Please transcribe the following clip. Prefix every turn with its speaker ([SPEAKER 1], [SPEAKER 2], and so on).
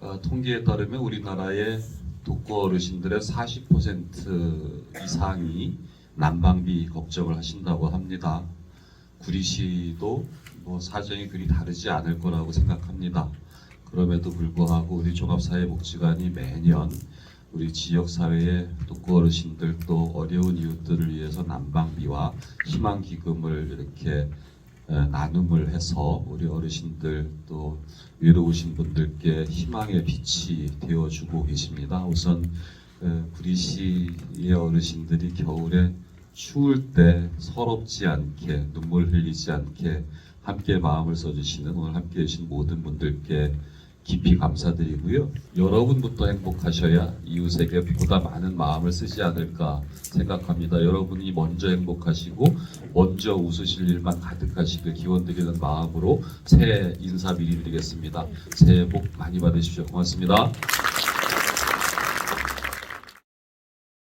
[SPEAKER 1] 어, 통계에 따르면 우리나라의 독거 어르신들의 40% 이상이 난방비 걱정을 하신다고 합니다. 구리시도 뭐 사정이 그리 다르지 않을 거라고 생각합니다. 그럼에도 불구하고 우리 종합사회복지관이 매년 우리 지역 사회의 독거 어르신들 또 어려운 이웃들을 위해서 난방비와 희망 기금을 이렇게 에, 나눔을 해서 우리 어르신들 또 외로우신 분들께 희망의 빛이 되어주고 계십니다. 우선 에, 구리시의 어르신들이 겨울에 추울 때 서럽지 않게 눈물 흘리지 않게 함께 마음을 써주시는 오늘 함께 해주신 모든 분들께 깊이 감사드리고요. 여러분부터 행복하셔야 이웃에게 보다 많은 마음을 쓰지 않을까 생각합니다. 여러분이 먼저 행복하시고 먼저 웃으실 일만 가득하시길 기원드리는 마음으로 새해 인사 미리 드리겠습니다. 새해 복 많이 받으십시오. 고맙습니다.